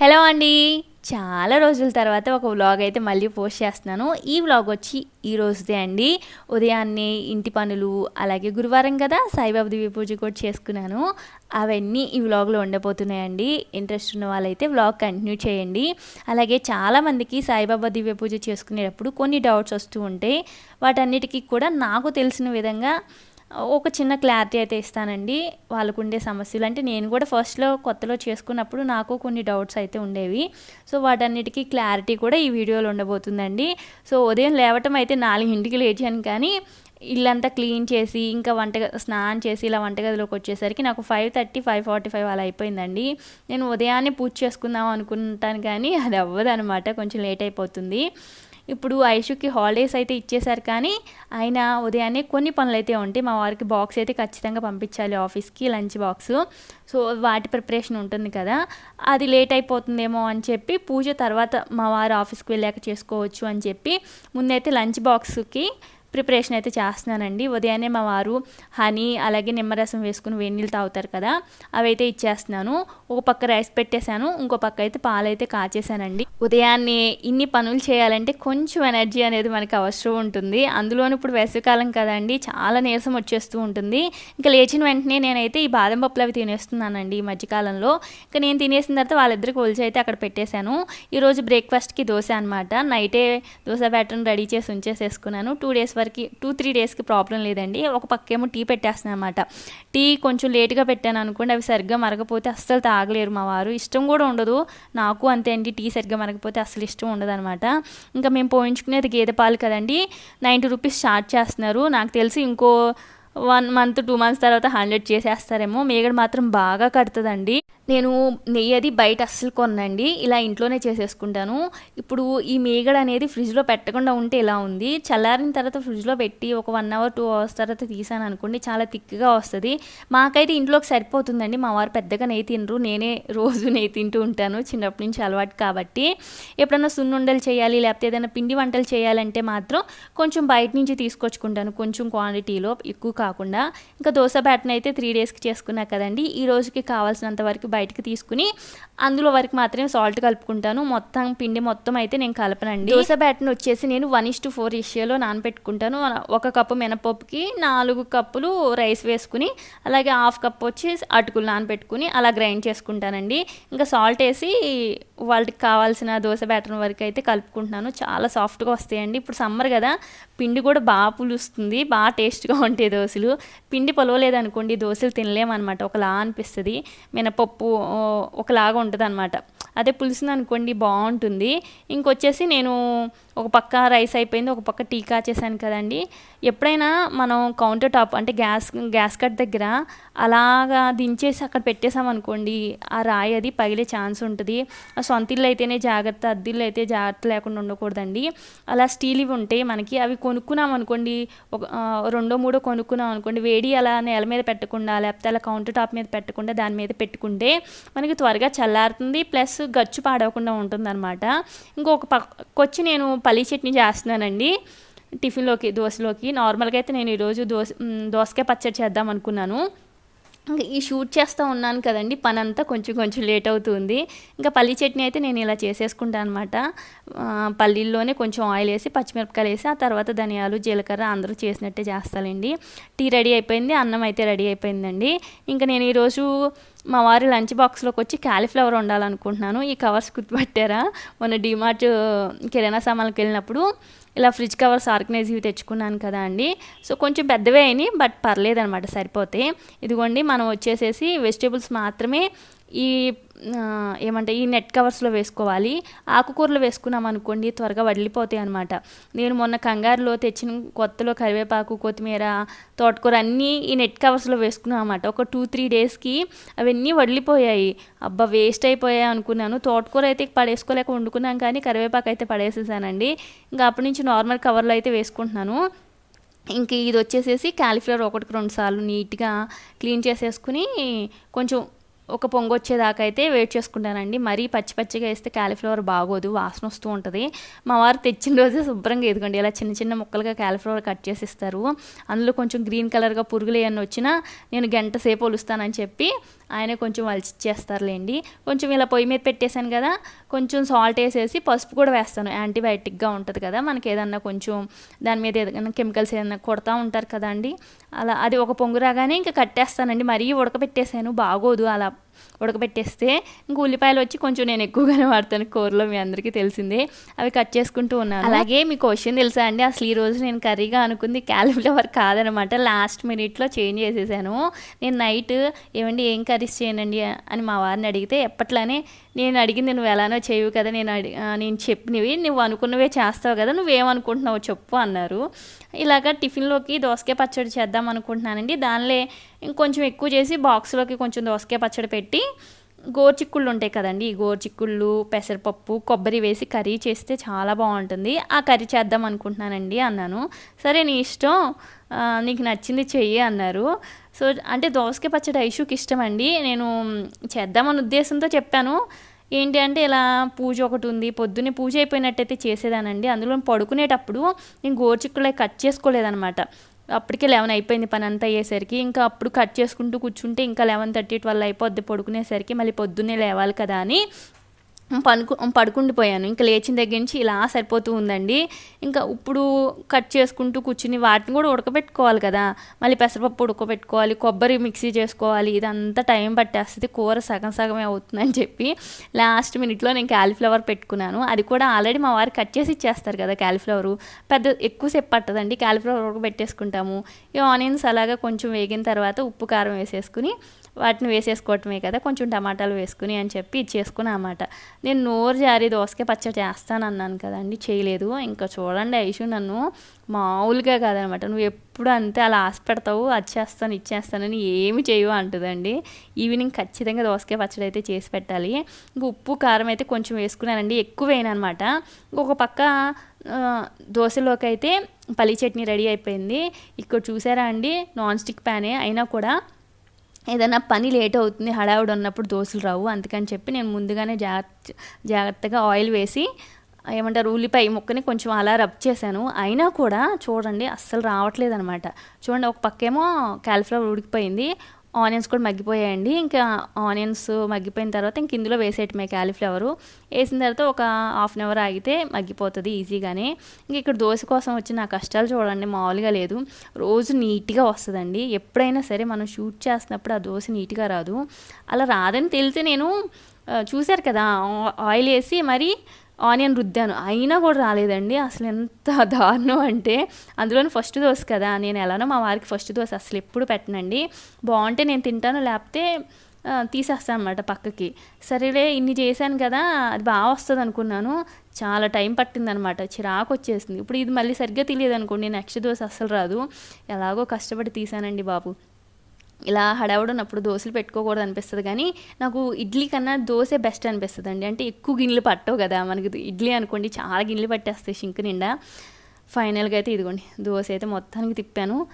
Hello అండి. చాలా రోజుల తర్వాత ఒక వ్లాగ్ అయితే మళ్ళీ పోస్ట్ చేస్తున్నాను. ఈ వ్లాగ్ వచ్చి ఈ రోజుదే అండి. ఉదయాన్నే ఇంటి పనులు అలాగే గురువారం కదా సాయిబాబా దివ్య పూజ కూడా చేసుకున్నాను. అవన్నీ ఈ వ్లాగ్లో ఉండబోతున్నాయండి. ఇంట్రెస్ట్ ఉన్న వాళ్ళైతే వ్లాగ్ కంటిన్యూ చేయండి. అలాగే చాలామందికి సాయిబాబా దివ్య పూజ చేసుకునేటప్పుడు కొన్ని డౌట్స్ వస్తూ ఉంటాయి. వాటన్నిటికీ కూడా నాకు తెలిసిన విధంగా ఒక చిన్న క్లారిటీ అయితే ఇస్తానండి. వాళ్ళకు ఉండే సమస్యలు. అంటే నేను కూడా ఫస్ట్లో కొత్తలో చేసుకున్నప్పుడు నాకు కొన్ని డౌట్స్ అయితే ఉండేవి. సో వాటన్నిటికీ క్లారిటీ కూడా ఈ వీడియోలో ఉండబోతుందండి. సో ఉదయం లేవటం అయితే నాలుగింటికి లేచాను కానీ ఇల్లంతా క్లీన్ చేసి ఇంకా వంట స్నానం చేసి ఇలా వంటగదిలోకి వచ్చేసరికి నాకు five thirty five forty five అలా అయిపోయిందండి. నేను ఉదయాన్నే పూజ చేసుకుందాం అనుకుంటాను కానీ అది అవ్వదు అనమాట కొంచెం లేట్ అయిపోతుంది. ఇప్పుడు ఐషుకి హాలిడేస్ అయితే ఇచ్చేశారు కానీ ఆయన ఉదయాన్నే కొన్ని పనులు అయితే ఉంటాయి. మా వారికి బాక్స్ అయితే ఖచ్చితంగా పంపించాలి ఆఫీస్కి లంచ్ బాక్స్ సో వాటి ప్రిపరేషన్ ఉంటుంది కదా. అది లేట్ అయిపోతుందేమో అని చెప్పి పూజ తర్వాత మా వారు ఆఫీస్కి వెళ్ళాక చేసుకోవచ్చు అని చెప్పి ముందైతే లంచ్ బాక్స్కి ప్రిపరేషన్ అయితే చేస్తున్నానండి. ఉదయాన్నే మా వారు హనీ అలాగే నిమ్మరసం వేసుకుని వేడి నీళ్ళు తాగుతారు కదా అవైతే ఇచ్చేస్తున్నాను. ఒక పక్క రైస్ పెట్టేశాను ఇంకో పక్క అయితే పాలైతే కాచేసానండి ఉదయాన్నే ఇన్ని పనులు చేయాలంటే కొంచెం ఎనర్జీ అనేది మనకి అవసరం ఉంటుంది. అందులోనూ ఇప్పుడు వేసవికాలం కదండి చాలా నీరసం వచ్చేస్తూ ఉంటుంది. ఇంకా లేచిన వెంటనే నేనైతే ఈ బాదం పప్పులు అవి తినేస్తున్నానండి ఈ మధ్యకాలంలో. ఇంకా నేను తినేసిన తర్వాత వాళ్ళిద్దరికి ఒలిచి అయితే అక్కడ పెట్టేశాను. ఈరోజు బ్రేక్ఫాస్ట్కి దోశ అనమాట నైటే దోశ బ్యాటర్ని రెడీ చేసి ఉంచేసేసుకున్నాను. టూ డేస్ వరకు టూ త్రీ డేస్కి ప్రాబ్లం లేదండి. ఒక పక్కేమో టీ పెట్టేస్తున్నాను అనమాట టీ కొంచెం లేట్గా పెట్టాను అనుకోండి అవి సరిగ్గా మరగపోతే అస్సలు తాగలేరు మా వారు. ఇష్టం కూడా ఉండదు. నాకు అంతే అండి టీ సరిగ్గా మరగపోతే అసలు ఇష్టం ఉండదు అనమాట ఇంకా మేము పోయించుకునేది గేదె పాలు కదండి. నైంటీ రూపీస్ చార్జ్ చేస్తున్నారు. నాకు తెలిసి ఇంకో వన్ మంత్ టూ మంత్స్ తర్వాత హండ్రెడ్ చేసేస్తారేమో. మేగడ మాత్రం బాగా కడుతుందండి. నేను నెయ్యి అది బయట అస్సలు కొనండి ఇలా ఇంట్లోనే చేసేసుకుంటాను. ఇప్పుడు ఈ మేగడ అనేది ఫ్రిడ్జ్లో పెట్టకుండా ఉంటే ఇలా ఉంది? చల్లారిన తర్వాత ఫ్రిడ్జ్లో పెట్టి ఒక వన్ అవర్ టూ అవర్స్ తర్వాత తీసాను అనుకోండి చాలా థిక్గా వస్తుంది. మాకైతే ఇంట్లోకి సరిపోతుందండి. మా వారు పెద్దగా నెయ్యి తినరు. నేనే రోజు నెయ్యి తింటూ ఉంటాను. చిన్నప్పటి నుంచి అలవాటు కాబట్టి. ఎప్పుడైనా సున్నుండలు చేయాలి లేకపోతే ఏదైనా పిండి వంటలు చేయాలంటే మాత్రం కొంచెం బయట నుంచి తీసుకొచ్చుకుంటాను. కొంచెం క్వాంటిటీలో ఎక్కువ కాకుండా. ఇంకా దోశ బ్యాట్ని అయితే త్రీ డేస్కి చేసుకున్నా కదండి. ఈ రోజుకి కావాల్సినంత వరకు బయటకు తీసుకుని అందులో వరకు మాత్రమే సాల్ట్ కలుపుకుంటాను. మొత్తం పిండి మొత్తం అయితే నేను కలపనండి. దోశ బ్యాట్ని వచ్చేసి నేను వన్ ఇస్ టు ఫోర్ ఇషియోలో నానబెట్టుకుంటాను. ఒక కప్పు మినపప్పుకి నాలుగు కప్పులు రైస్ వేసుకుని అలాగే హాఫ్ కప్ వచ్చి అటుకులు నానబెట్టుకుని అలా గ్రైండ్ చేసుకుంటానండి. ఇంకా సాల్ట్ వేసి వాళ్ళకి కావాల్సిన దోశ బ్యాటర్ వరకు అయితే కలుపుకుంటున్నాను. చాలా సాఫ్ట్గా వస్తాయండి. ఇప్పుడు సమ్మర్ కదా పిండి కూడా బాగా పులుస్తుంది బాగా టేస్ట్గా ఉంటాయి దోశలు. పిండి పొలవలేదనుకోండి దోశలు తినలేమన్నమాట. ఒకలా అనిపిస్తుంది. మినపప్పు ఒకలాగా ఉంటుంది అనమాట అదే పులుసుని అనుకోండి బాగుంటుంది. ఇంకొచ్చేసి నేను ఒక పక్క రైస్ అయిపోయింది ఒక పక్క టీ కాచేసాను కదండి. ఎప్పుడైనా మనం కౌంటర్ టాప్ అంటే గ్యాస్ గ్యాస్ కట్ దగ్గర అలాగా దించేసి అక్కడ పెట్టేసామనుకోండి ఆ రాయి అది పగిలే ఛాన్స్ ఉంటుంది. ఆ సొంత ఇల్లు అయితేనే జాగ్రత్త అద్దిల్లు అయితే జాగ్రత్త లేకుండా ఉండకూడదండి. అలా స్టీల్ ఇవి ఉంటాయి మనకి అవి కొనుక్కున్నాం అనుకోండి ఒక రెండో మూడో కొనుక్కున్నాం అనుకోండి వేడి అలా నేల మీద పెట్టకుండా లేకపోతే అలా కౌంటర్ టాప్ మీద పెట్టకుండా దాని మీద పెట్టుకుంటే మనకి త్వరగా చల్లారుతుంది ప్లస్ గచ్చు పాడవకుండా ఉంటుంది అనమాట ఇంకొక పక్కొచ్చి నేను పల్లీ చట్నీ చేస్తున్నానండి. టిఫిన్లోకి దోశలోకి. నార్మల్గా అయితే నేను ఈరోజు దోశ దోసకాయ పచ్చడి చేద్దాం అనుకున్నాను. ఈ షూట్ చేస్తూ ఉన్నాను కదండి. పని అంతా కొంచెం కొంచెం లేట్ అవుతుంది. ఇంకా పల్లి చట్నీ అయితే నేను ఇలా చేసేసుకుంటాను అనమాట పల్లీల్లోనే కొంచెం ఆయిల్ వేసి పచ్చిమిరపకాయలు వేసి ఆ తర్వాత ధనియాలు జీలకర్ర అందరూ చేసినట్టే చేస్తానండి టీ రెడీ అయిపోయింది అన్నం అయితే రెడీ అయిపోయిందండి. ఇంకా నేను ఈరోజు మా వారి లంచ్ బాక్స్లోకి వచ్చి క్యాలీఫ్లవర్ వండాలనుకుంటున్నాను. ఈ కవర్స్ గుర్తుపట్టారా? మొన్న డిమార్ట్ కిరాణా సామాన్కి వెళ్ళినప్పుడు ఇలా ఫ్రిడ్జ్ కవర్స్ ఆర్గనైజ్వి తెచ్చుకున్నాను కదా అండి. సో కొంచెం పెద్దవే అయినాయి బట్ పర్లేదనమాట సరిపోతే ఇదిగోండి మనం వచ్చేసేసి వెజిటేబుల్స్ మాత్రమే ఈ ఏమంటే ఈ నెట్ కవర్స్లో వేసుకోవాలి ఆకుకూరలు వేసుకున్నాం అనుకోండి త్వరగా వడిలిపోతాయి అనమాట నేను మొన్న కంగారులో తెచ్చిన కొత్తలో కరివేపాకు కొత్తిమీర తోటకూర అన్నీ ఈ నెట్ కవర్స్లో వేసుకున్నాం అనమాట ఒక టూ త్రీ డేస్కి అవన్నీ వడిలిపోయాయి. అబ్బా వేస్ట్ అయిపోయాయి అనుకున్నాను. తోటకూర అయితే పడేసుకోలేక వండుకున్నాం కానీ కరివేపాకు అయితే పడేసేసానండి. ఇంకా అప్పటి నుంచి నార్మల్ కవర్లో అయితే వేసుకుంటున్నాను. ఇంక ఇది వచ్చేసేసి క్యాలిఫ్లవర్ ఒకటికి రెండు సార్లు నీట్గా క్లీన్ చేసేసుకుని కొంచెం ఒక పొంగొచ్చేదాకా అయితే వెయిట్ చేసుకుంటానండి. మరీ పచ్చి పచ్చిగా వేస్తే క్యాలీఫ్లవర్ బాగోదు వాసన వస్తూ ఉంటుంది. మా వారు తెచ్చిన రోజే శుభ్రంగా ఎదుగుండి ఇలా చిన్న చిన్న ముక్కలుగా క్యాలీఫ్లవర్ కట్ చేసి ఇస్తారు అందులో కొంచెం గ్రీన్ కలర్గా పురుగులు ఏమన్నా వచ్చినా నేను గంట సేపు ఒలుస్తానని చెప్పి ఆయన కొంచెం వలిచిచ్చేస్తారులేండి కొంచెం ఇలా పొయ్యి మీద పెట్టేశాను కదా కొంచెం సాల్ట్ వేసేసి పసుపు కూడా వేస్తాను. యాంటీబయాటిక్గా ఉంటుంది కదా మనకి ఏదన్నా కొంచెం దాని మీద ఏదైనా కెమికల్స్ ఏదైనా కొడతా ఉంటారు కదండి అలా అది ఒక పొంగు రాగానే ఇంకా కట్టేస్తానండి. మరీ ఉడకబెట్టేసాను బాగోదు అలా ఉడకబెట్టేస్తే ఇంక ఉల్లిపాయలు వచ్చి కొంచెం నేను ఎక్కువగానే వాడతాను. కూరలో మీ అందరికీ తెలిసిందే. అవి కట్ చేసుకుంటూ ఉన్నాను. అలాగే మీకు క్వశ్చన్ తెలుసా అండి? అసలు ఈ రోజు నేను కర్రీగా అనుకుంది క్యాలీఫ్లవర్ కాదనమాట. లాస్ట్ మినిట్లో చేంజ్ చేసేసాను. నేను నైట్ ఏమండి ఏం కర్రీస్ చేయనండి అని మా వారిని అడిగితే ఎప్పట్లానే నేను అడిగింది నువ్వు ఎలానో చేయవు కదా నేను అడి నేను చెప్పినవి నువ్వు అనుకున్నవే చేస్తావు కదా నువ్వేమనుకుంటున్నావు చెప్పు అన్నారు. ఇలాగ టిఫిన్లోకి దోసకాయ పచ్చడి చేద్దాం అనుకుంటున్నానండి. దానిలో ఇంకొంచెం ఎక్కువ చేసి బాక్స్లోకి కొంచెం దోసకాయ పచ్చడి పెట్టి గోర్చిక్కుళ్ళు ఉంటాయి కదండి ఈ గోరుచిక్కుళ్ళు పెసరపప్పు కొబ్బరి వేసి కర్రీ చేస్తే చాలా బాగుంటుంది. ఆ కర్రీ చేద్దాం అనుకుంటున్నానండి అన్నాను. సరే నీ ఇష్టం నీకు నచ్చింది చెయ్యి అన్నారు. సో అంటే దోసకాయ పచ్చడి ఐషుకి ఇష్టం అండి నేను చేద్దామన్న ఉద్దేశంతో చెప్పాను. ఏంటి అంటే ఇలా పూజ ఒకటి ఉంది పొద్దున్నే పూజ అయిపోయినట్టయితే చేసేదానండి. అందులో పడుకునేటప్పుడు నేను గోరుచిక్కులు కట్ చేసుకోలేదనమాట అప్పటికే లెవెన్ అయిపోయింది పని అంతా అయ్యేసరికి. ఇంకా అప్పుడు కట్ చేసుకుంటూ కూర్చుంటే ఇంకా లెవెన్ థర్టీ ట్వెల్వ్ అయిపోద్ది పడుకునేసరికి. మళ్ళీ పొద్దున్నే లేవాలి కదా అని పనుకు పడుకుండిపోయాను. ఇంకా లేచిన దగ్గర నుంచి ఇలా సరిపోతూ ఉందండి. ఇంకా ఇప్పుడు కట్ చేసుకుంటూ కూర్చుని వాటిని కూడా ఉడకబెట్టుకోవాలి కదా. మళ్ళీ పెసరపప్పు ఉడకబెట్టుకోవాలి కొబ్బరి మిక్సీ చేసుకోవాలి. ఇదంతా టైం పట్టేస్తుంది. కూర సగం సగమే అవుతుందని చెప్పి లాస్ట్ మినిట్లో నేను క్యాలీఫ్లవర్ పెట్టుకున్నాను. అది కూడా ఆల్రెడీ మా వారు కట్ చేసి ఇచ్చేస్తారు కదా క్యాలీఫ్లవరు. పెద్ద ఎక్కువసేపు పట్టదండి. క్యాలీఫ్లవర్ ఉడకబెట్టేసుకుంటాము. ఈ ఆనియన్స్ అలాగా కొంచెం వేగిన తర్వాత ఉప్పు కారం వేసేసుకుని వాటిని వేసేసుకోవటమే కదా కొంచెం టమాటాలు వేసుకుని అని చెప్పి ఇచ్చేసుకున్నా అన్నమాట. నేను నోరు జారి దోసకాయ పచ్చడి చేస్తాను అన్నాను కదండి చేయలేదు. ఇంకా చూడండి ఐషు నన్ను మామూలుగా కాదనమాట. నువ్వు ఎప్పుడు అంతే అలా ఆశ పెడతావు అది చేస్తాను ఇచ్చేస్తానని ఏమి చేయవు అంటుందండి. ఈవినింగ్ ఖచ్చితంగా దోసకాయ పచ్చడి అయితే చేసి పెట్టాలి. ఇంకా ఉప్పు కారం అయితే కొంచెం వేసుకున్నానండి ఎక్కువ వేయనమాట ఇంకొక పక్క దోశలోకి అయితే పల్లి చట్నీ రెడీ అయిపోయింది. ఇక్కడ చూసారా అండి నాన్ స్టిక్ ప్యానే అయినా కూడా ఏదైనా పని లేట్ అవుతుంది హడావుడి ఉన్నప్పుడు దోశలు రావు. అందుకని చెప్పి నేను ముందుగానే జాగ్రత్త జాగ్రత్తగా ఆయిల్ వేసి ఏమంటారు ఉల్లిపాయ ముక్కని కొంచెం అలా రబ్ చేశాను. అయినా కూడా చూడండి అస్సలు రావట్లేదు అనమాట చూడండి ఒక పక్కేమో క్యాలిఫ్లవర్ ఉడికిపోయింది. ఆనియన్స్ కూడా మగ్గిపోయాయండి. ఇంకా ఆనియన్స్ మగ్గిపోయిన తర్వాత ఇంక ఇందులో వేసేయటమే క్యాలీఫ్లవరు. వేసిన తర్వాత ఒక హాఫ్ అన్ అవర్ ఆగితే మగ్గిపోతుంది ఈజీగానే. ఇంక ఇక్కడ దోశ కోసం వచ్చి నా కష్టాలు చూడండి మామూలుగా లేదు. రోజు నీట్గా వస్తుందండి. ఎప్పుడైనా సరే మనం షూట్ చేస్తున్నప్పుడు ఆ దోశ నీట్గా రాదు. అలా రాదని తెలిసి నేను చూశారు కదా ఆయిల్ వేసి మరి ఆనియన్ రుద్దాను. అయినా కూడా రాలేదండి. అసలు ఎంత దారుణం అంటే అందులోని ఫస్ట్ దోశ కదా నేను ఎలానో మా వారికి ఫస్ట్ దోశ అసలు ఎప్పుడు పెట్టనండి. బాగుంటే నేను తింటాను లేకపోతే ఆ, తీసేస్తాను అనమాట పక్కకి. సరేలే ఇన్ని చేశాను కదా అది బాగా వస్తుంది అనుకున్నాను. చాలా టైం పట్టిందనమాట చిరాకు వచ్చేసింది. ఇప్పుడు ఇది మళ్ళీ సరిగ్గా తెలియదు అనుకోండి నెక్స్ట్ దోశ అస్సలు రాదు. ఎలాగో కష్టపడి తీసానండి బాబు. ఇలా హడావుడున్నప్పుడు దోశలు పెట్టుకోకూడదు అనిపిస్తుంది. కానీ నాకు ఇడ్లీ కన్నా దోశ బెస్ట్ అనిపిస్తుంది అండి అంటే ఎక్కువ గిన్నెలు పట్టవు కదా మనకి ఇడ్లీ అనుకోండి చాలా గిన్నెలు పట్టేస్తాయి. షింక్ నిండా. ఫైనల్గా అయితే ఇదిగోండి దోశ అయితే మొత్తానికి తిప్పాను.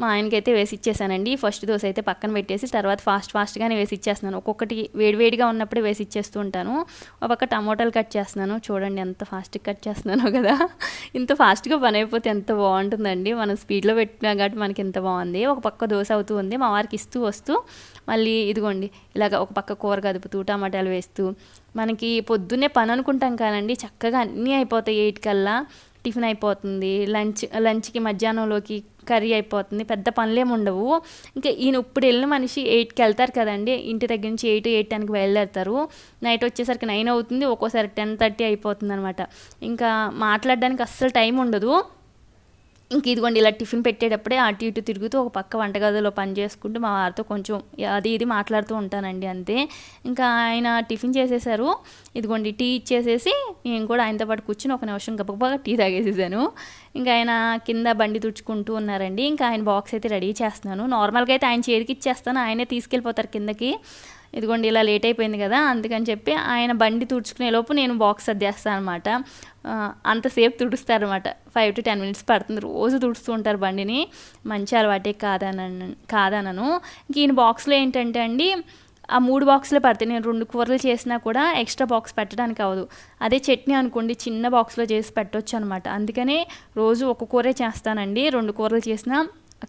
మా ఆయనకైతే వేసి ఇచ్చేసానండి ఫస్ట్ దోశ అయితే పక్కన పెట్టేసి తర్వాత ఫాస్ట్ ఫాస్ట్గానే వేసి ఇచ్చేస్తున్నాను ఒక్కొక్కటి వేడివేడిగా ఉన్నప్పుడే వేసి ఇచ్చేస్తూ ఉంటాను. ఒక పక్క టమోటాలు కట్ చేస్తున్నాను. చూడండి ఎంత ఫాస్ట్గా కట్ చేస్తున్నానో కదా. ఇంత ఫాస్ట్గా పని అయిపోతే ఎంత బాగుంటుందండి. మనం స్పీడ్లో పెట్టినా కాబట్టి మనకి ఎంత బాగుంది. ఒక పక్క దోశ అవుతూ ఉంది. మా వారికి ఇస్తూ వస్తూ మళ్ళీ ఇదిగోండి ఇలాగ ఒక పక్క కూర కదుపుతూ టమాటాలు వేస్తూ మనకి పొద్దున్నే పని అనుకుంటాం కానండి. చక్కగా అన్నీ అయిపోతాయి. ఎయిట్ కల్లా టిఫిన్ అయిపోతుంది. లంచ్ లంచ్కి మధ్యాహ్నంలోకి కర్రీ అయిపోతుంది. పెద్ద పనులేమి ఉండవు. ఇంకా ఈయన ఇప్పుడు వెళ్ళిన మనిషి ఎయిట్కి వెళ్తారు కదండి. ఇంటి దగ్గర నుంచి ఎయిట్ ఎయిట్ టెన్కి బయలుదేరుతారు. నైట్ వచ్చేసరికి నైన్ అవుతుంది. ఒక్కోసారి టెన్ థర్టీ అయిపోతుంది అనమాట ఇంకా మాట్లాడడానికి అస్సలు టైం ఉండదు. ఇంక ఇదిగోండి ఇలా టిఫిన్ పెట్టేటప్పుడే అటు ఇటు తిరుగుతూ ఒక పక్క వంటగదిలో పని చేసుకుంటూ మా వారితో కొంచెం అది ఇది మాట్లాడుతూ ఉంటానండి అంతే. ఇంకా ఆయన టిఫిన్ చేసేసారు. ఇదిగోండి టీ ఇచ్చేసేసి నేను కూడా ఆయనతో పాటు కూర్చుని ఒక నిమిషం గబగబగా టీ తాగేసేసాను. ఇంకా ఆయన కింద బండి తుడుచుకుంటూ ఉన్నారండి. ఇంకా ఆయన బాక్స్ అయితే రెడీ చేస్తున్నాను. నార్మల్గా అయితే ఆయన చేతికి ఇచ్చేస్తాను ఆయనే తీసుకెళ్ళిపోతారు కిందకి. ఇదిగోండి ఇలా లేట్ అయిపోయింది కదా అందుకని చెప్పి ఆయన బండి తుడుచుకునే లోపు నేను బాక్స్ సర్దేస్తాను అనమాట అంతసేపు తుడుస్తారనమాట ఫైవ్ టు టెన్ మినిట్స్ పడుతుంది. రోజు తుడుస్తూ ఉంటారు బండిని. మంచి అలవాటే కాదనను కాదనను. ఇంక ఈయన బాక్స్లో ఏంటంటే అండి ఆ మూడు బాక్సులు పడతాయి నేను రెండు కూరలు చేసినా కూడా ఎక్స్ట్రా బాక్స్ పెట్టడానికి అవ్వదు. అదే చట్నీ అనుకోండి చిన్న బాక్స్లో చేసి పెట్టవచ్చు అనమాట అందుకనే రోజు ఒక కూరే చేస్తానండి. రెండు కూరలు చేసినా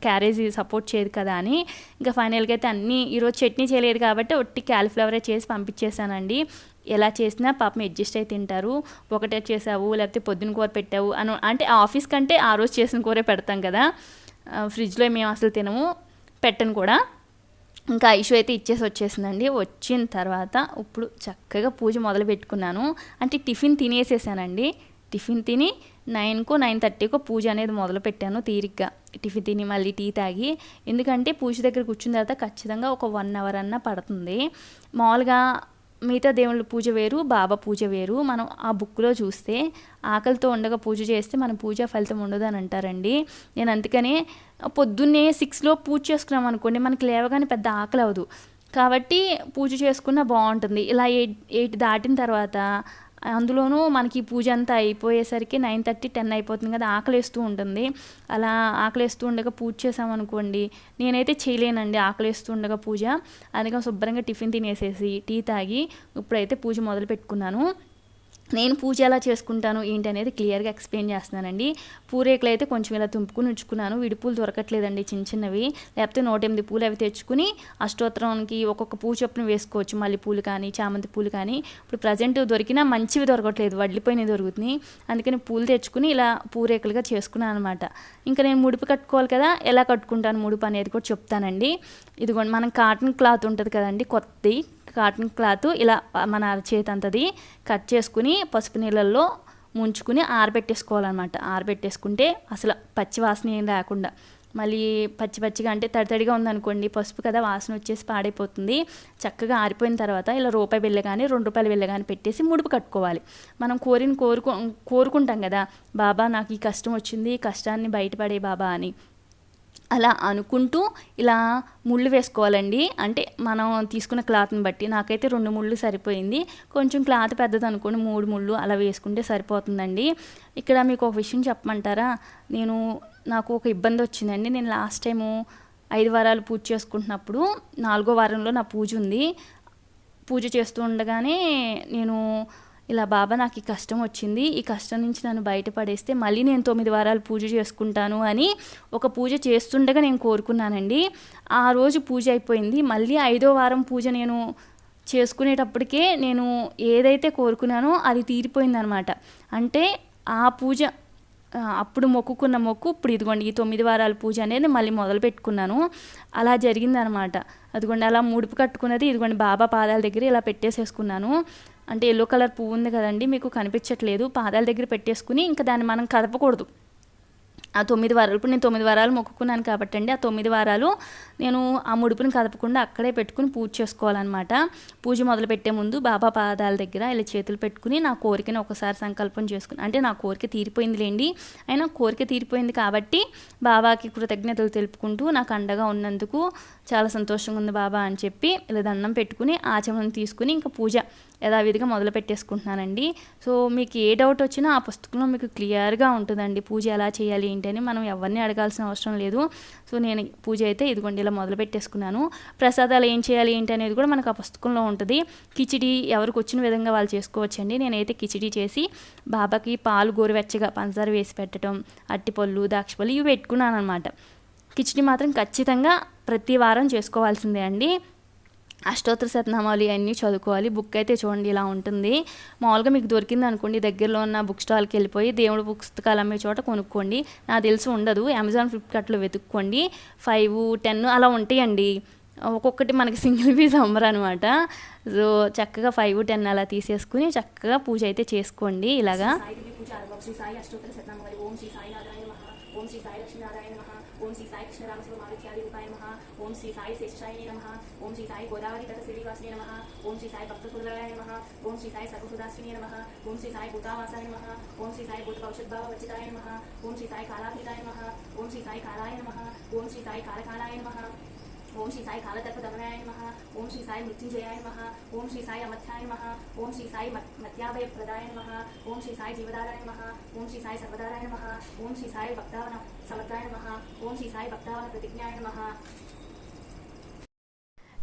క్యారేజ్ సపోర్ట్ చేయదు కదా అని. ఇంకా ఫైనల్గా అయితే అన్నీ ఈరోజు చట్నీ చేయలేదు కాబట్టి ఒట్టి క్యాలిఫ్లవరే చేసి పంపించేశానండి. ఎలా చేసినా పాపం అడ్జస్ట్ అయి తింటారు. ఒకటే చేసావు లేకపోతే పొద్దున కూర పెట్టావు అని అంటే ఆఫీస్ కంటే ఆ రోజు చేసిన కూరే పెడతాం కదా. ఫ్రిడ్జ్లో మేము అసలు తినము పెట్టను కూడా. ఇంకా ఇష్యూ అయితే ఇచ్చేసి వచ్చేసిందండి. వచ్చిన తర్వాత ఇప్పుడు చక్కగా పూజ మొదలు పెట్టుకున్నాను అంటే టిఫిన్ తినేసేసానండి. టిఫిన్ తిని నైన్కో నైన్ థర్టీకో పూజ అనేది మొదలు పెట్టాను తీరిగ్గా. టిఫిన్ తిని మళ్ళీ టీ తాగి ఎందుకంటే పూజ దగ్గర కూర్చున్న తర్వాత ఖచ్చితంగా ఒక వన్ అవర్ అన్న పడుతుంది. మామూలుగా మిగతా దేవుళ్ళ పూజ వేరు బాబా పూజ వేరు. మనం ఆ బుక్లో చూస్తే ఆకలితో ఉండగా పూజ చేస్తే మన పూజ ఫలితం ఉండదు అని అంటారండి. నేను అందుకనే పొద్దున్నే సిక్స్లో పూజ చేసుకున్నాం అనుకోండి మనకి లేవగానే పెద్ద ఆకలి అవ్వదు కాబట్టి పూజ చేసుకున్న బాగుంటుంది. ఇలా ఎయిట్ ఎయిట్ దాటిన తర్వాత అందులోనూ మనకి పూజ అంతా అయిపోయేసరికి నైన్ థర్టీ టెన్ అయిపోతుంది కదా ఆకలేస్తూ ఉంటుంది. అలా ఆకలేస్తూ ఉండగా పూజ చేసామనుకోండి నేనైతే చేయలేనండి ఆకలేస్తూ ఉండగా పూజ. అందుకని శుభ్రంగా టిఫిన్ తినేసేసి టీ తాగి ఇప్పుడైతే పూజ మొదలు పెట్టుకున్నాను నేను పూజ ఎలా చేసుకుంటాను ఏంటి అనేది క్లియర్గా ఎక్స్ప్లెయిన్ చేస్తున్నానండి. పూరేకులు అయితే కొంచెం ఇలా తుంపుకుని ఉంచుకున్నాను. విడిపూలు దొరకట్లేదండి చిన్న చిన్నవి. లేకపోతే నూట ఎనిమిది పూలు అవి తెచ్చుకుని అష్టోత్తరానికి ఒక్కొక్క పూ చొప్పున వేసుకోవచ్చు. మల్లె పూలు కానీ చామంతి పూలు కానీ. ఇప్పుడు ప్రజెంట్ దొరికినా మంచివి దొరకట్లేదు. వడ్లిపోయినవి దొరుకుతున్నాయి. అందుకని పూలు తెచ్చుకుని ఇలా పూరేకులుగా చేసుకున్నాను అనమాట ఇంకా నేను ముడుపు కట్టుకోవాలి కదా ఎలా కట్టుకుంటాను ముడుపు అనేది కూడా చెప్తానండి. ఇదిగోండి మనం కాటన్ క్లాత్ ఉంటుంది కదండి కొత్తది. కాటన్ క్లాత్ ఇలా మన అరచేతి అంతది కట్ చేసుకుని పసుపు నీళ్ళల్లో ముంచుకుని ఆరబెట్టేసుకోవాలన్నమాట. ఆరబెట్టేసుకుంటే అసలు పచ్చి వాసన ఏం రాకుండా. మళ్ళీ పచ్చి పచ్చిగా అంటే తడి తడిగా ఉందనుకోండి పసుపు కదా వాసన వచ్చేసి పాడైపోతుంది. చక్కగా ఆరిపోయిన తర్వాత ఇలా రూపాయి బిళ్ళ కానీ రెండు రూపాయల బిళ్ళ కానీ పెట్టేసి ముడుపు కట్టుకోవాలి. మనం కోరిన కోరుకు కోరుకుంటాం కదా బాబా నాకు ఈ కష్టం వచ్చింది ఈ కష్టాన్ని బయటపడే బాబా అని. అలా అనుకుంటూ ఇలా ముళ్ళు వేసుకోవాలండి. అంటే మనం తీసుకున్న క్లాత్ని బట్టి. నాకైతే రెండు ముళ్ళు సరిపోయింది. కొంచెం క్లాత్ పెద్దది అనుకోండి మూడు ముళ్ళు అలా వేసుకుంటే సరిపోతుందండి. ఇక్కడ మీకు ఒక విషయం చెప్పమంటారా? నేను నాకు ఒక ఇబ్బంది వచ్చిందండి. నేను లాస్ట్ టైము ఐదు వారాలు పూజ చేసుకుంటున్నప్పుడు నాలుగో వారంలో నా పూజ ఉంది. పూజ చేస్తూ ఉండగానే నేను ఇలా బాబా నాకు ఈ కష్టం వచ్చింది. ఈ కష్టం నుంచి నన్ను బయటపడేస్తే మళ్ళీ నేను తొమ్మిది వారాలు పూజ చేసుకుంటాను అని ఒక పూజ చేస్తుండగా నేను కోరుకున్నానండి. ఆ రోజు పూజ అయిపోయింది. మళ్ళీ ఐదో వారం పూజ నేను చేసుకునేటప్పటికే నేను ఏదైతే కోరుకున్నానో అది తీరిపోయిందనమాట. అంటే ఆ పూజ అప్పుడు మొక్కుకున్న మొక్కు ఇప్పుడు ఇదిగోండి ఈ తొమ్మిది వారాల పూజ అనేది మళ్ళీ మొదలు పెట్టుకున్నాను. అలా జరిగిందనమాట. అదిగోండి అలా ముడుపు కట్టుకున్నది ఇదిగోండి బాబా పాదాల దగ్గర ఇలా పెట్టేసేసుకున్నాను. అంటే ఎల్లో కలర్ పువ్వు ఉంది కదండి మీకు కనిపించట్లేదు. పాదాల దగ్గర పెట్టేసుకుని ఇంకా దాన్ని మనం కదపకూడదు. ఆ తొమ్మిది వారాలు ఇప్పుడు నేను తొమ్మిది వారాలు మొక్కుకున్నాను కాబట్టి అండి ఆ తొమ్మిది వారాలు నేను ఆ ముడుపుని కదపకుండా అక్కడే పెట్టుకుని పూజ చేసుకోవాలన్నమాట. పూజ మొదలు పెట్టే ముందు బాబా పాదాల దగ్గర ఇలా చేతులు పెట్టుకుని నా కోరికని ఒకసారి సంకల్పం చేసుకుని అంటే నా కోరిక తీరిపోయింది లేండి అయినా కోరిక తీరిపోయింది కాబట్టి బాబాకి కృతజ్ఞతలు తెలుపుకుంటూ నాకు అండగా ఉన్నందుకు చాలా సంతోషంగా ఉంది బాబా అని చెప్పి ఇలా దండం పెట్టుకుని ఆచమనం తీసుకుని ఇంకా పూజ యథావిధిగా మొదలు పెట్టేసుకుంటున్నానండి. సో మీకు ఏ డౌట్ వచ్చినా ఆ పుస్తకంలో మీకు క్లియర్గా ఉంటుందండి. పూజ ఎలా చేయాలి ఏంటి అని మనం ఎవరిని అడగాల్సిన అవసరం లేదు. సో నేను పూజ అయితే ఇదిగోండి ఇలా మొదలు పెట్టేసుకున్నాను. ప్రసాదాలు ఏం చేయాలి ఏంటి అనేది కూడా మనకు ఆ పుస్తకంలో ఉంటుంది. కిచిడి ఎవరికి వచ్చిన విధంగా వాళ్ళు చేసుకోవచ్చండి. నేనైతే కిచిడి చేసి బాబాకి పాలు గోరువెచ్చగా పంచదార వేసి పెట్టడం అట్టిపళ్ళు దాక్షపళ్ళు ఇవి పెట్టుకున్నాను అనమాట కిచిడి మాత్రం ఖచ్చితంగా ప్రతి వారం చేసుకోవాల్సిందే అండి. అష్టోత్తర శతనామాలు ఇవన్నీ చదువుకోవాలి. బుక్ అయితే చూడండి ఇలా ఉంటుంది. మామూలుగా మీకు దొరికింది అనుకోండి దగ్గరలో ఉన్న బుక్ స్టాల్కి వెళ్ళిపోయి దేవుడు పుస్తకాలు అమ్మే చోట కొనుక్కోండి. నాకు తెలిసి ఉండదు. అమెజాన్ ఫ్లిప్కార్ట్లో వెతుక్కోండి. ఫైవ్ టెన్ అలా ఉంటాయండి. ఒక్కొక్కటి మనకి సింగిల్ పీస్ అమ్మరు అనమాట సో చక్కగా ఫైవ్ టెన్ అలా తీసేసుకుని చక్కగా పూజ అయితే చేసుకోండి ఇలాగా. శ్రీ సాయి అష్టోత్తర ఓం శ్రీ సాయి ఓం శ్రీ సాయి లక్ష్మీనారాయణ నమః ఓం శ్రీ సాయి కృష్ణరామశివ మారుత్యాది రూపాయ నమః ఓం శ్రీ సాయి శేషాయ నమః ఓం శ్రీ సాయి గోదావరి తట శ్రీనివాసిని నమః ఓం శ్రీ సాయి భక్త సుందరాయ నమః ఓం శ్రీ సాయి సర్వసుదాశ్విని నమః ఓం శ్రీ సాయి భూతావాసాయ నమః ఓం శ్రీ సాయి భూత భవిష్యద్భావ వచితాయ నమః ఓం శ్రీ సాయి కాలాతీతాయ నమః ఓం శ్రీ సాయి కాలాయ నమః ఓం శ్రీ సాయి కాలకాలాయ నమః ఓం శ్రీ సాయి కాలతత్వ నమ. ఓం శ్రీ సాయి మృత్యుంజయాయ నమ. ఓం శ్రీ సాయి అమర్త్యాయ నమ. ఓం శ్రీ సాయి మత్యాభయ ప్రదాయ నమ. ఓం శ్రీ సాయి జీవదారాయ నమ. ఓం శ్రీ సాయి సర్వదారాయ నమ. ఓం శ్రీ సాయి భక్తావన సమర్థాయ నమ. ఓం శ్రీ సాయి భక్తావన ప్రతిజ్ఞాయ నమ.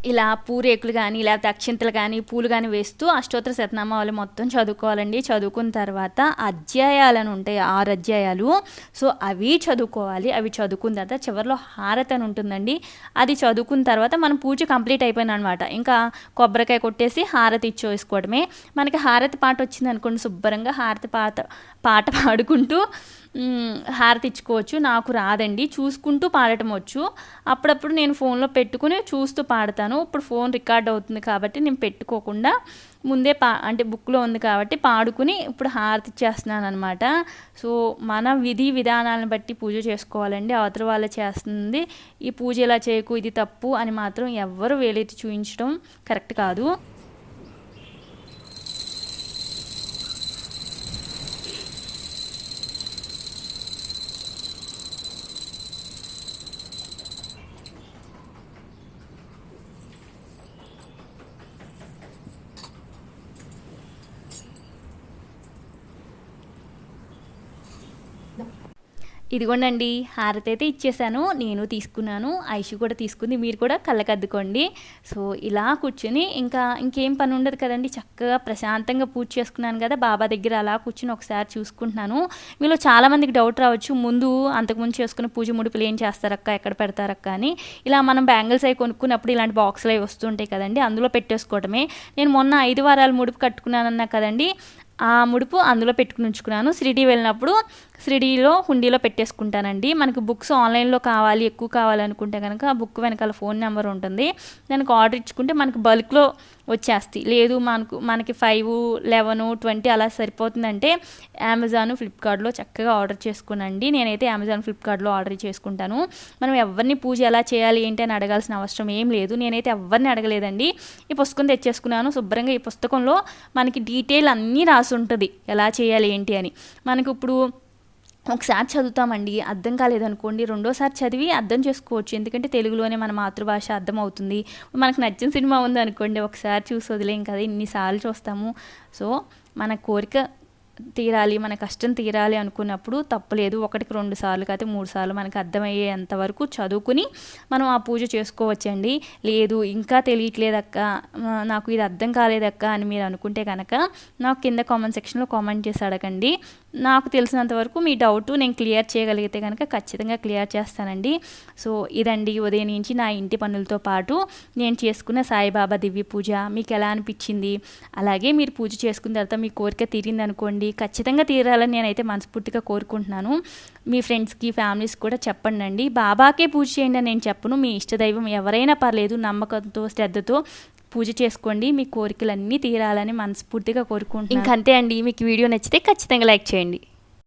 ఇలా పూరేకులు కానీ లేకపోతే అక్షింతలు కానీ పూలు కానీ వేస్తూ అష్టోత్తర శతనామావళి మొత్తం చదువుకోవాలండి. చదువుకున్న తర్వాత అధ్యాయాలను ఉంటాయి ఆరు అధ్యాయాలు. సో అవి చదువుకోవాలి. అవి చదువుకున్న తర్వాత చివరిలో హారతి అని ఉంటుందండి. అది చదువుకున్న తర్వాత మనం పూజ కంప్లీట్ అయిపోయింది అనమాట ఇంకా కొబ్బరికాయ కొట్టేసి హారతి ఇచ్చేసుకోవడమే. మనకి హారతి పాట వచ్చింది అనుకోండి శుభ్రంగా హారతి పాట పాట పాడుకుంటూ హారతి ఇచ్చుకోవచ్చు నాకు రాదండి. చూసుకుంటూ పాడటం వచ్చు. అప్పుడప్పుడు నేను ఫోన్లో పెట్టుకుని చూస్తూ పాడతాను. ఇప్పుడు ఫోన్ రికార్డ్ అవుతుంది కాబట్టి నేను పెట్టుకోకుండా ముందే పా అంటే బుక్లో ఉంది కాబట్టి పాడుకుని ఇప్పుడు హారతి ఇచ్చేస్తున్నాను అనమాట సో మన విధి విధానాలను బట్టి పూజ చేసుకోవాలండి. అవతల వాళ్ళ చేస్తుంది. ఈ పూజ ఇలా చేయకు ఇది తప్పు అని మాత్రం ఎవ్వరు వేలెత్తి చూపించడం కరెక్ట్ కాదు. ఇదిగోండి హారతి అయితే ఇచ్చేసాను నేను తీసుకున్నాను ఐషు కూడా తీసుకుంది మీరు కూడా కళ్ళకద్దుకోండి. సో ఇలా కూర్చుని ఇంకా ఇంకేం పని ఉండదు కదండి చక్కగా ప్రశాంతంగా పూజ చేసుకున్నాను కదా బాబా దగ్గర అలా కూర్చుని ఒకసారి చూసుకుంటున్నాను. మీలో చాలామందికి డౌట్ రావచ్చు ముందు అంతకుముందు చేసుకున్న పూజ ముడుపులు ఏం చేస్తారక్క ఎక్కడ పెడతారక్క అని. ఇలా మనం బ్యాంగిల్స్ అవి కొనుక్కున్నప్పుడు ఇలాంటి బాక్సులు అవి వస్తుంటాయి కదండి అందులో పెట్టేసుకోవడమే నేను మొన్న ఐదు వారాలు ముడుపు కట్టుకున్నానన్నా కదండి ఆ ముడుపు అందులో పెట్టుకుని ఉంచుకున్నాను. షిరిడి వెళ్ళినప్పుడు షిరిడీలో హుండీలో పెట్టేసుకుంటానండి. మనకు బుక్స్ ఆన్లైన్లో కావాలి ఎక్కువ కావాలనుకుంటే కనుక ఆ బుక్ వెనకాల ఫోన్ నెంబర్ ఉంటుంది. దానికి ఆర్డర్ ఇచ్చుకుంటే మనకు బల్క్లో వచ్చేస్తాయి. లేదు మనకు మనకి ఫైవ్ లెవెన్ ట్వంటీ అలా సరిపోతుందంటే అమెజాన్ ఫ్లిప్కార్ట్లో చక్కగా ఆర్డర్ చేసుకునండి. నేనైతే అమెజాన్ ఫ్లిప్కార్ట్లో ఆర్డర్ చేసుకుంటాను. మనం ఎవరిని పూజ ఎలా చేయాలి ఏంటి అని అడగాల్సిన అవసరం ఏం లేదు. నేనైతే ఎవరిని అడగలేదండి. ఈ పుస్తకం తెచ్చేసుకున్నాను. శుభ్రంగా ఈ పుస్తకంలో మనకి డీటెయిల్ అన్నీ రాసి ఉంటుంది ఎలా చేయాలి ఏంటి అని. మనకు ఇప్పుడు ఒకసారి చదువుతామండి అర్థం కాలేదనుకోండి రెండోసారి చదివి అర్థం చేసుకోవచ్చు. ఎందుకంటే తెలుగులోనే మన మాతృభాష అర్థం అవుతుంది మనకు నచ్చిన సినిమా ఉంది అనుకోండి ఒకసారి చూసి వదిలేం కదా ఇన్నిసార్లు చూస్తాము. సో మన కోరిక తీరాలి మన కష్టం తీరాలి అనుకున్నప్పుడు తప్పలేదు. ఒకటికి రెండు సార్లు కాకపోతే మూడు సార్లు మనకు అర్థమయ్యేంత వరకు చదువుకుని మనం ఆ పూజ చేసుకోవచ్చండి. లేదు ఇంకా తెలియట్లేదక్క నాకు ఇది అర్థం కాలేదక్క అని మీరు అనుకుంటే కనుక నాకు కింద కామెంట్ సెక్షన్లో కామెంట్ చేసి అడగండి. నాకు తెలిసినంత వరకు మీ డౌట్ నేను క్లియర్ చేయగలిగితే కనుక ఖచ్చితంగా క్లియర్ చేస్తానండి. సో ఇదండి ఉదయం నుంచి నా ఇంటి పనులతో పాటు నేను చేసుకున్న సాయిబాబా దివ్య పూజ. మీకు ఎలా అనిపించింది? అలాగే మీరు పూజ చేసుకున్న తర్వాత మీ కోరిక తీరింది అనుకోండి ఖచ్చితంగా తీరాలని నేనైతే మనస్ఫూర్తిగా కోరుకుంటున్నాను. మీ ఫ్రెండ్స్కి ఫ్యామిలీస్ కూడా చెప్పండి అండి బాబాకే పూజ చేయండి అని నేను చెప్పను. మీ ఇష్టదైవం ఎవరైనా పర్లేదు నమ్మకంతో శ్రద్ధతో పూజ చేసుకోండి. మీ కోరికలన్నీ తీరాలని మనస్ఫూర్తిగా కోరుకుంటున్నాను. ఇంకంతే అండి. మీకు వీడియో నచ్చితే ఖచ్చితంగా లైక్ చేయండి.